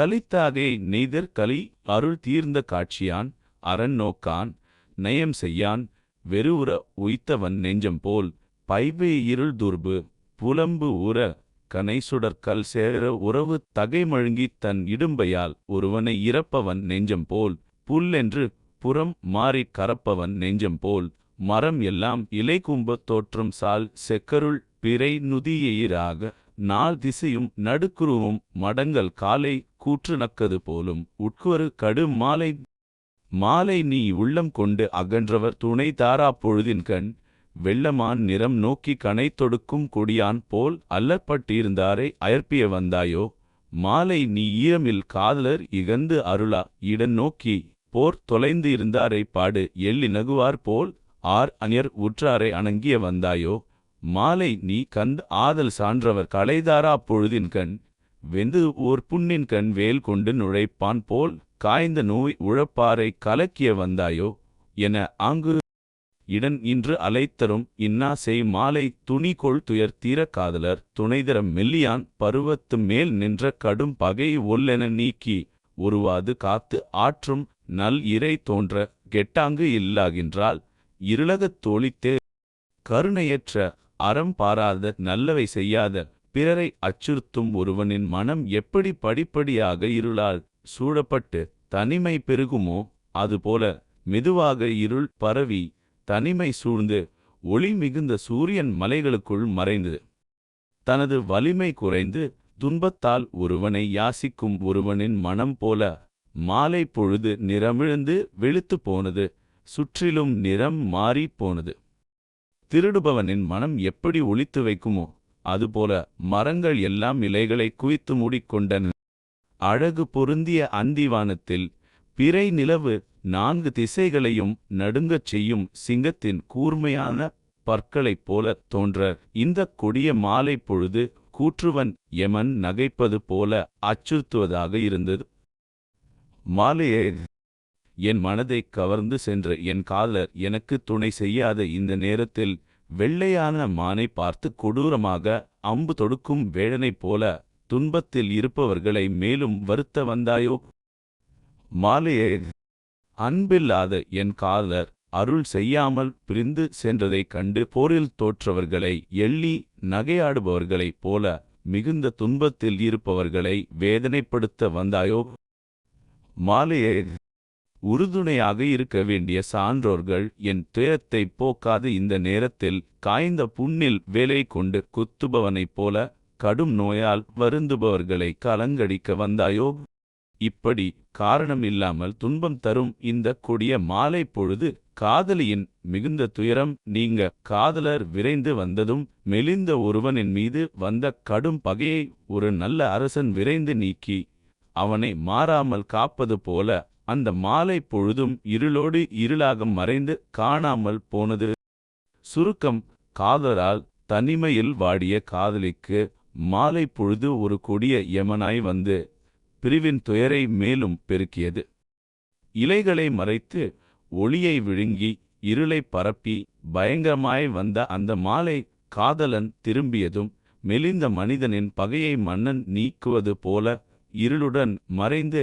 கலித்தாகே neither கலி அருள் தீர்ந்த காட்சியான் அரண் நோக்கான் நயம் செய்யான் வெறுவுற உய்த்தவன் நெஞ்சம் போல் பைவே இருள் துர்பு புலம்பு உற கனை சுடற்கல் சேர உறவு தகைமழுங்கி தன் இடும்பையால் ஒருவனை இறப்பவன் நெஞ்சம் போல் புல்லென்று புறம் மாறிக் கரப்பவன் நெஞ்சம் போல் மரம் எல்லாம் இலை தோற்றும் தோற்றம் சால் செக்கருள் பிறை நுதியெயிராக நால் திசையும் நடுக்குருவும் மடங்கள் காலை கூற்று நக்கது போலும் உட்குவரு கடு மாலை. மாலை நீ உள்ளம் கொண்டு அகன்றவர் துணை தாரா பொழுதின்கண் வெள்ளமான் நிறம் நோக்கி கனை தொடுக்கும் கொடியான் போல் அல்லற்பட்டிருந்தாரை அயர்ப்பிய வந்தாயோ? மாலை நீ ஈரமில் காதலர் இகந்து அருளா இடன் நோக்கி போர் தொலைந்து இருந்தாரை பாடு எள்ளி நகுவார் போல் ஆர் அணியர் உற்றாரை அணங்கிய வந்தாயோ? மாலை நீ கந்த் ஆதல் சான்றவர் களைதாரா பொழுதின்கண் வெந்து ஓர் புண்ணின்கண் வேல் கொண்டு நுழைப்பான் போல் காய்ந்த நோய் உழப்பாரை கலக்கிய வந்தாயோ? என ஆங்கு இடன் இன்று அலைத்தரும் இன்னா செய் மாலை துணிகொள் துயர் தீர காதலர் துணைதரம் மெல்லியான் பருவத்து மேல் நின்ற கடும் பகை ஒல்லென நீக்கி ஒருவாது காத்து ஆற்றும் நல் இறை தோன்ற கெட்டாங்கு இல்லாகின்றால் இருளகத் தோழித்தே கருணையற்ற அறம் பாராத நல்லவை செய்யாத பிறரை அச்சுறுத்தும் ஒருவனின் மனம் எப்படி படிப்படியாக இருளால் சூழப்பட்டு தனிமை பெருகுமோ அதுபோல மெதுவாக இருள் பரவி தனிமை சூழ்ந்து ஒளி மிகுந்த சூரியன் மலைகளுக்குள் மறைந்து தனது வலிமை குறைந்து துன்பத்தால் ஒருவனை யாசிக்கும் ஒருவனின் மனம் போல மாலை பொழுது நிறமிழந்து வெளுத்துப் போனது சுற்றிலும் நிறம் மாறிப் போனது. திருடுபவனின் மனம் எப்படி ஒளித்து வைக்குமோ அதுபோல மரங்கள் எல்லாம் இலைகளை குவித்து மூடிக்கொண்டன. அழகு பொருந்திய அந்திவானத்தில் பிறை நிலவு நான்கு திசைகளையும் நடுங்கச் செய்யும் சிங்கத்தின் கூர்மையான பற்களைப் போல தோன்ற இந்தக் கொடிய மாலை பொழுது கூற்றுவன் எமன் நகைப்பது போல அச்சுறுத்துவதாக இருந்தது. மாலையே என் மனதைக் கவர்ந்து சென்ற என் காதலர் எனக்கு துணை செய்யாத இந்த நேரத்தில் வெள்ளையான மானை பார்த்து கொடூரமாக அம்பு தொடுக்கும் வேழனைப் போல துன்பத்தில் இருப்பவர்களை மேலும் வருத்த வந்தாயோ? மாலையே அன்பில்லாத என் காதலர் அருள் செய்யாமல் பிரிந்து சென்றதைக் கண்டு போரில் தோற்றவர்களை எள்ளி நகையாடுபவர்களைப் போல மிகுந்த துன்பத்தில் இருப்பவர்களை வேதனைப்படுத்த வந்தாயோ? மாலையே உறுதுணையாக இருக்க வேண்டிய சான்றோர்கள் என் துயரத்தை போக்காத. இந்த நேரத்தில் காய்ந்த புண்ணில் வேலை கொண்டு குத்துபவனைப் போல கடும் நோயால் வருந்துபவர்களை கலங்கடிக்க வந்தாயோ? இப்படி காரணம் இல்லாமல் துன்பம் தரும் இந்த கொடிய மாலை பொழுது காதலியின் மிகுந்த துயரம் நீங்க காதலர் விரைந்து வந்ததும் மெலிந்த ஒருவனின் மீது வந்த கடும் பகையை ஒரு நல்ல அரசன் விரைந்து நீக்கி அவனை மாறாமல் காப்பது போல அந்த மாலை பொழுதும் இருளோடு இருளாக மறைந்து காணாமல் போனது. சுருக்கம் காதலால் தனிமையில் வாடிய காதலிக்கு மாலை பொழுது ஒரு கொடிய யமனாய் வந்து பிரிவின் துயரை மேலும் பெருக்கியது. இலைகளை மறைத்து ஒளியை விழுங்கி இருளை பரப்பி பயங்கரமாய் வந்த அந்த மாலை காதலன் திரும்பியதும் மெலிந்த மனிதனின் பகையை மன்னன் நீக்குவது போல இருளுடன் மறைந்து